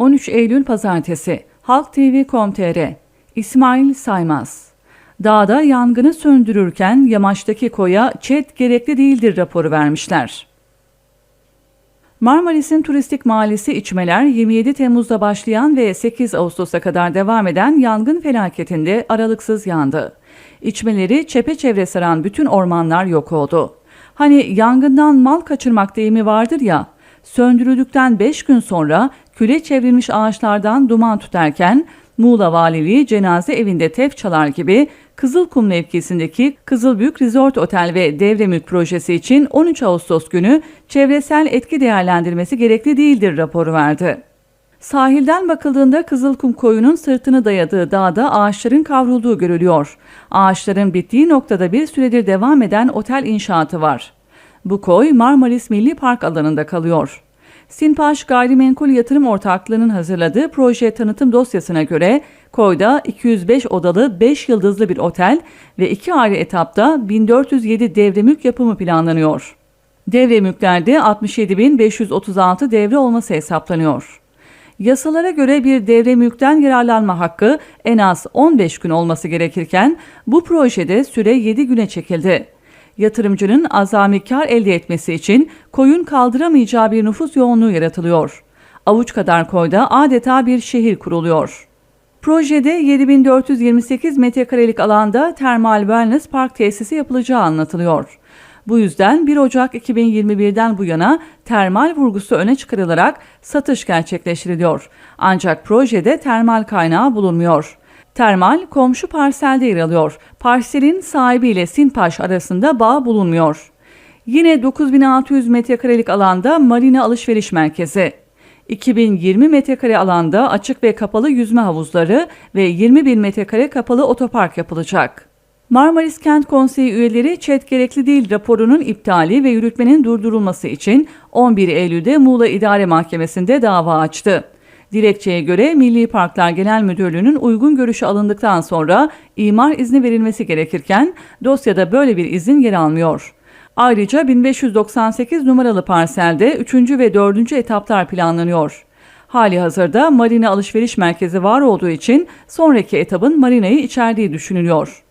13 Eylül Pazartesi Halk TV.com.tr İsmail Saymaz Dağda yangını söndürürken yamaçtaki koya çet gerekli değildir raporu vermişler. Marmaris'in turistik mahallesi İçmeler 27 Temmuz'da başlayan ve 8 Ağustos'a kadar devam eden yangın felaketinde aralıksız yandı. İçmeleri çepeçevre saran bütün ormanlar yok oldu. Hani yangından mal kaçırmak deyimi vardır ya, söndürüldükten 5 gün sonra küle çevrilmiş ağaçlardan duman tüterken Muğla Valiliği cenaze evinde tef çalar gibi Kızılkum mevkisindeki Kızılbük Resort Otel ve Devremülk projesi için 13 Ağustos günü çevresel etki değerlendirmesi gerekli değildir raporu verdi. Sahilden bakıldığında Kızılkum koyunun sırtını dayadığı dağda ağaçların kavrulduğu görülüyor. Ağaçların bittiği noktada bir süredir devam eden otel inşaatı var. Bu koy Marmaris Milli Park alanında kalıyor. Sinpaş Gayrimenkul Yatırım Ortaklığı'nın hazırladığı proje tanıtım dosyasına göre koyda 205 odalı 5 yıldızlı bir otel ve iki ayrı etapta 1407 devre mülk yapımı planlanıyor. Devre mülklerde 67.536 devre olması hesaplanıyor. Yasalara göre bir devre mülkten yararlanma hakkı en az 15 gün olması gerekirken bu projede süre 7 güne çekildi yatırımcının azami kar elde etmesi için koyun kaldıramayacağı bir nüfus yoğunluğu yaratılıyor. Avuç kadar koyda adeta bir şehir kuruluyor. Projede 7428 metrekarelik alanda termal wellness park tesisi yapılacağı anlatılıyor. Bu yüzden 1 Ocak 2021'den bu yana termal vurgusu öne çıkarılarak satış gerçekleştiriliyor. Ancak projede termal kaynağı bulunmuyor. Termal komşu parselde yer alıyor. Parselin sahibiyle Sinpaş arasında bağ bulunmuyor. Yine 9600 metrekarelik alanda marina alışveriş merkezi. 2020 metrekare alanda açık ve kapalı yüzme havuzları ve 20 bin metrekare kapalı otopark yapılacak. Marmaris Kent Konseyi üyeleri ÇED gerekli değil raporunun iptali ve yürütmenin durdurulması için 11 Eylül'de Muğla İdare Mahkemesi'nde dava açtı. Dilekçeye göre Milli Parklar Genel Müdürlüğü'nün uygun görüşü alındıktan sonra imar izni verilmesi gerekirken dosyada böyle bir izin yer almıyor. Ayrıca 1598 numaralı parselde 3. ve 4. etaplar planlanıyor. Hali hazırda marina alışveriş merkezi var olduğu için sonraki etabın marinayı içerdiği düşünülüyor.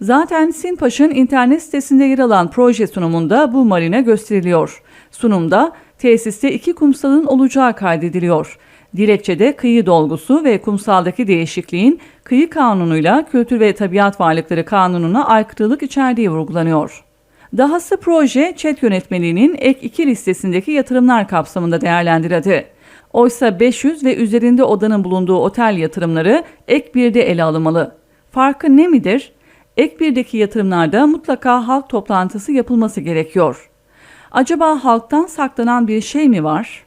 Zaten Sinpaş'ın internet sitesinde yer alan proje sunumunda bu marina gösteriliyor. Sunumda tesiste iki kumsalın olacağı kaydediliyor. Dilekçede kıyı dolgusu ve kumsaldaki değişikliğin kıyı kanunuyla Kültür ve Tabiat Varlıkları Kanunu'na aykırılık içerdiği vurgulanıyor. Dahası proje ÇED yönetmeliğinin ek 2 listesindeki yatırımlar kapsamında değerlendirildi. Oysa 500 ve üzerinde odanın bulunduğu otel yatırımları ek 1'de ele alınmalı. Farkı ne midir? Ek 1'deki yatırımlarda mutlaka halk toplantısı yapılması gerekiyor. Acaba halktan saklanan bir şey mi var?